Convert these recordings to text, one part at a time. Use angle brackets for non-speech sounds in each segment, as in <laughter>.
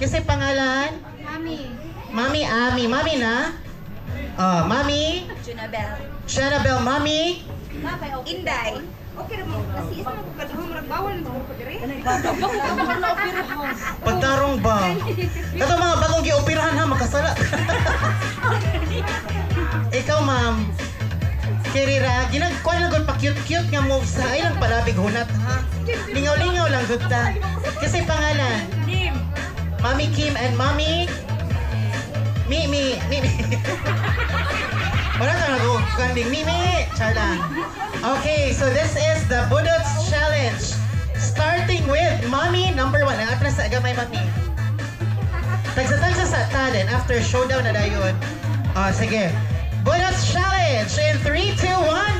Kasi pangalan? Mami. Mami Ami. Mami na? Oh, Mami? Junabel. Junabel, Mami? Inday. Okay na mo. Kasi isa na pagkadahong mo pagkari. ba? Ito mga bagong giopirahan ha, makasala. <laughs> Ikaw, ma'am. Kirira, ginagkuha lang pa cute-cute nga moves sa ilang palabig hunat ha. Lingaw-lingaw lang gud ta. Kasi pangalan. Nim. Mommy Kim and Mommy Mimi. Mimi. <laughs> Wala na ako. Kanding Mimi. Char Okay, so this is the Budots Challenge. Starting with Mommy number one. Ang atras sa gamay, Mommy. Tagsa-tagsa sa talent after showdown na dayon. Oh, sige. Budots Challenge in 3, 2, 1.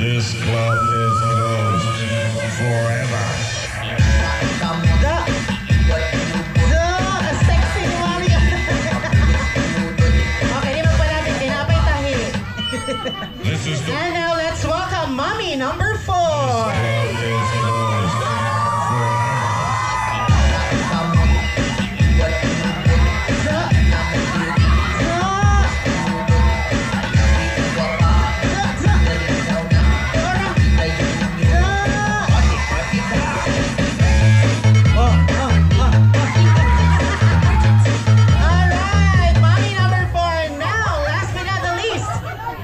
This club is closed forever. <laughs> This is the- and now let's welcome mommy number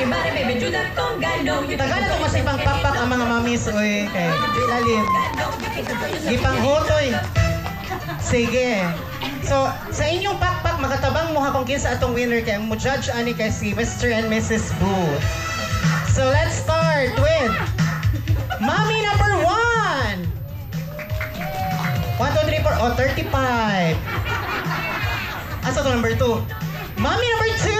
Ibari, baby, Judah, kung gano. Tagal ako kasi pang papak ang mga mamis, oy. Kay, eh, ilalim. Gipanghutoy. Eh. Sige. So, sa inyong pakpak, makatabang mo kung kinsa atong winner kay mo judge ani kay si Mr. and Mrs. Booth. So, let's start with Mommy number one! 1, 2, 3, 4, oh, 35. Asa to number 2? Mommy number 2!